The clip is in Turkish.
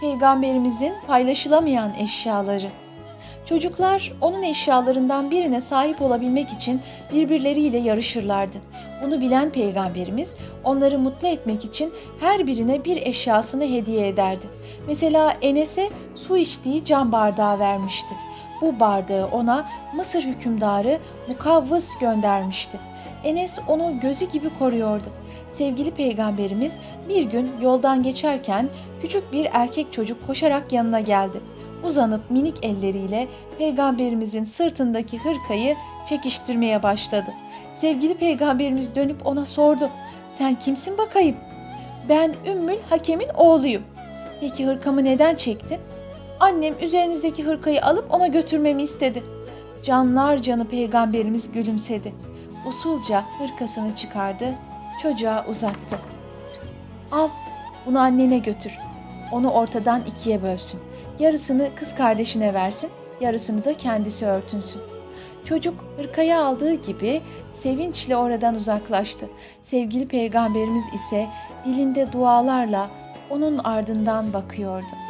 Peygamberimizin paylaşılamayan eşyaları. Çocuklar onun eşyalarından birine sahip olabilmek için birbirleriyle yarışırlardı. Bunu bilen peygamberimiz onları mutlu etmek için her birine bir eşyasını hediye ederdi. Mesela Enes'e su içtiği cam bardağı vermişti. Bu bardağı ona Mısır hükümdarı Mukavvıs göndermişti. Enes onu gözü gibi koruyordu. Sevgili peygamberimiz bir gün yoldan geçerken küçük bir erkek çocuk koşarak yanına geldi. Uzanıp minik elleriyle peygamberimizin sırtındaki hırkayı çekiştirmeye başladı. Sevgili peygamberimiz dönüp ona sordu. Sen kimsin bakayım? Ben Ümmül Hakem'in oğluyum. Peki hırkamı neden çektin? Annem üzerinizdeki hırkayı alıp ona götürmemi istedi. Canlar canı peygamberimiz gülümsedi. Usulca hırkasını çıkardı, çocuğa uzattı. Al, bunu annene götür. Onu ortadan ikiye bölsün. Yarısını kız kardeşine versin, yarısını da kendisi örtünsün. Çocuk hırkayı aldığı gibi sevinçle oradan uzaklaştı. Sevgili peygamberimiz ise dilinde dualarla onun ardından bakıyordu.